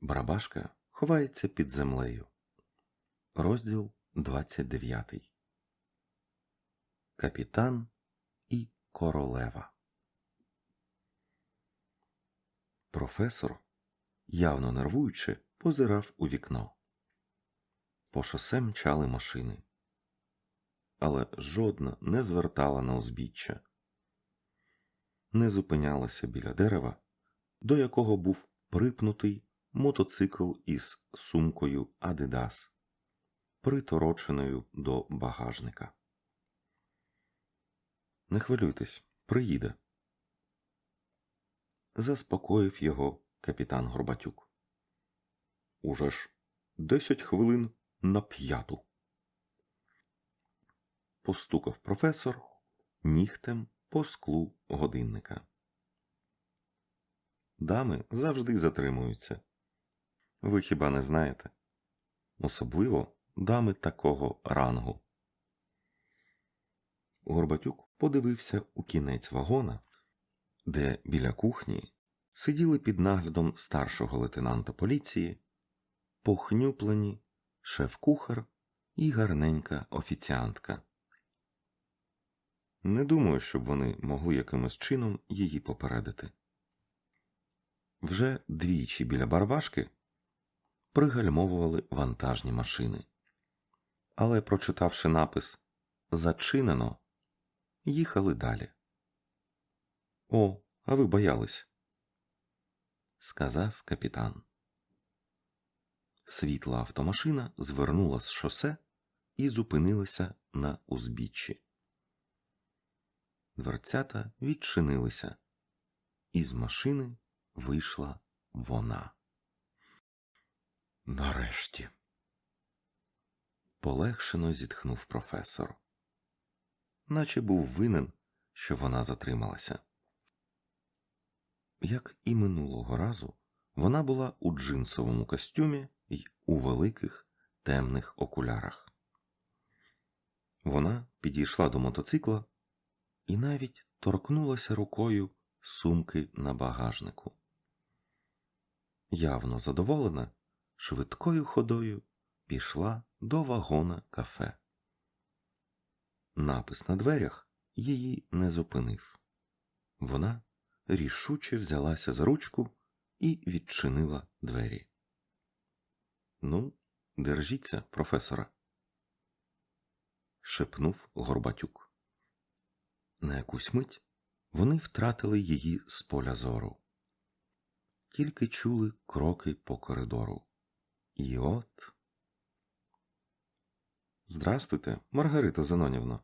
Барабашка ховається під землею. Розділ 29. Капітан і королева. Професор, явно нервуючи, позирав у вікно. По шосе мчали машини, але жодна не звертала на узбіччя, не зупинялася біля дерева, до якого був припнутий мотоцикл із сумкою Адидас, притороченою до багажника. Не хвилюйтесь, приїде. Заспокоїв його капітан Горбатюк. Уже ж десять хвилин на п'яту. Постукав професор нігтем по склу годинника. Дами завжди затримуються. Ви хіба не знаєте? Особливо дами такого рангу. Горбатюк подивився у кінець вагона, де біля кухні сиділи під наглядом старшого лейтенанта поліції, похнюплені шеф-кухар і гарненька офіціантка. Не думаю, щоб вони могли якимось чином її попередити. Вже двічі біля барбашки пригальмовували вантажні машини. Але, прочитавши напис Зачинено, їхали далі. О, а ви боялись, сказав капітан. Світла автомашина звернула з шосе і зупинилася на узбіччі. Дверцята відчинилися, і з машини вийшла вона. Нарешті. Полегшено зітхнув професор, наче був винен, що вона затрималася. Як і минулого разу, вона була у джинсовому костюмі й у великих темних окулярах. Вона підійшла до мотоцикла і навіть торкнулася рукою сумки на багажнику. Явно задоволена, швидкою ходою пішла до вагона кафе. Напис на дверях її не зупинив. Вона рішуче взялася за ручку і відчинила двері. Ну, держіться, професора, шепнув Горбатюк. На якусь мить вони втратили її з поля зору, тільки чули кроки по коридору. І от. Здрастуйте, Маргарита Зенонівна.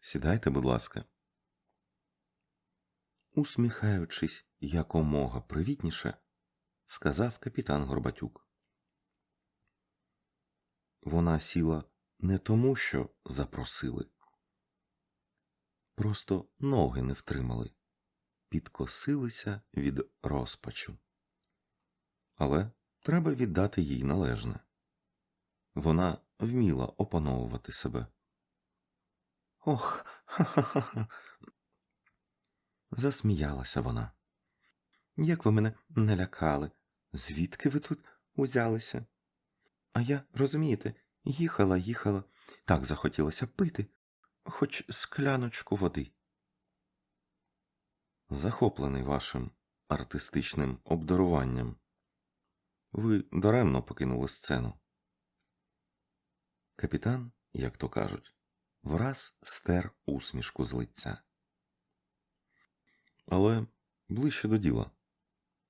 Сідайте, будь ласка. Усміхаючись якомога привітніше, сказав капітан Горбатюк. Вона сіла не тому, що запросили. Просто ноги не втримали, підкосилися від розпачу. Але треба віддати їй належне. Вона вміла опановувати себе. Ох, ха-ха-ха. Засміялася вона. Як ви мене не лякали? Звідки ви тут узялися? А я, розумієте, їхала, їхала, так захотілося пити, хоч скляночку води. Захоплений вашим артистичним обдаруванням. Ви даремно покинули сцену. Капітан, як то кажуть, враз стер усмішку з лиця. Але ближче до діла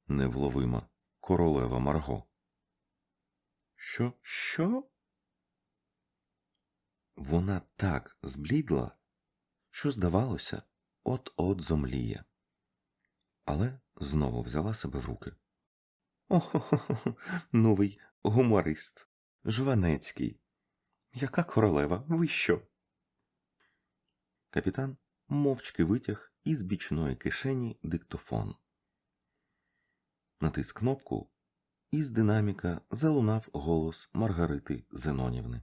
невловима королева Марго. Що, що? Вона так зблідла, що, здавалося, от-от зомліє, але знову взяла себе в руки. Охо, новий гуморист, Жванецький. Яка королева? Ви що? Капітан мовчки витяг із бічної кишені диктофон. Натис кнопку, і з динаміка залунав голос Маргарити Зенонівни.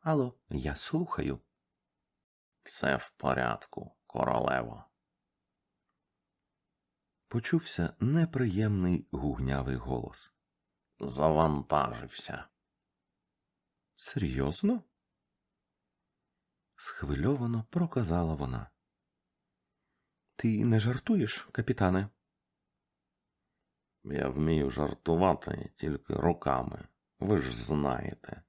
Алло, я слухаю. Все в порядку, королево. Почувся неприємний гугнявий голос. завантажився. Серйозно? Схвильовано проказала вона. Ти не жартуєш, капітане? Я вмію жартувати тільки руками. Ви ж знаєте.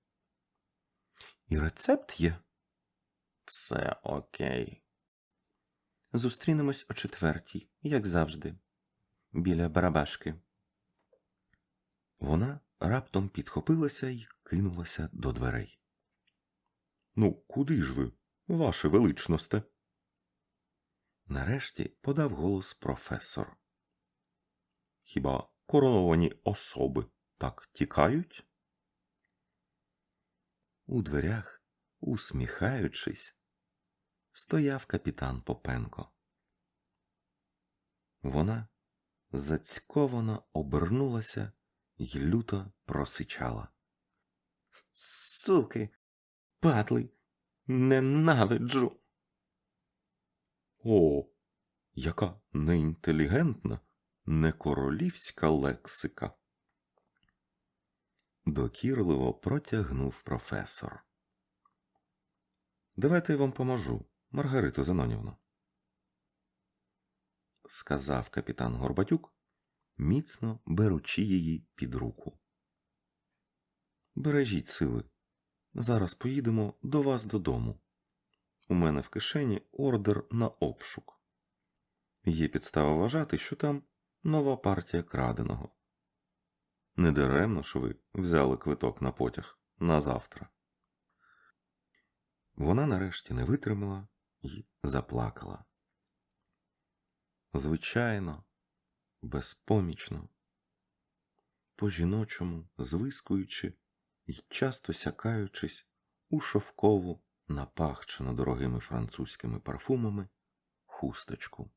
І рецепт є. Все окей. Зустрінемось о четвертій, як завжди, біля барабашки. Вона раптом підхопилася і кинулася до дверей. Ну, куди ж ви, ваше величносте? Нарешті подав голос професор. Хіба короновані особи так тікають? У дверях, усміхаючись, стояв капітан Попенко. Вона зацьковано обернулася й люто просичала. Суки, падли, ненавиджу. О, яка неінтелігентна, некоролівська лексика. Докірливо протягнув професор. Давайте я вам поможу, Маргарито Зенонівна. Сказав капітан Горбатюк, міцно беручи її під руку. Бережіть сили. Зараз поїдемо до вас додому. У мене в кишені ордер на обшук. Є підстава вважати, що там нова партія краденого. Недаремно ж ви взяли квиток на потяг на завтра. Вона нарешті не витримала і заплакала. Звичайно, безпомічно, по-жіночому звискуючи і часто сякаючись у шовкову, напахчену дорогими французькими парфумами, хусточку.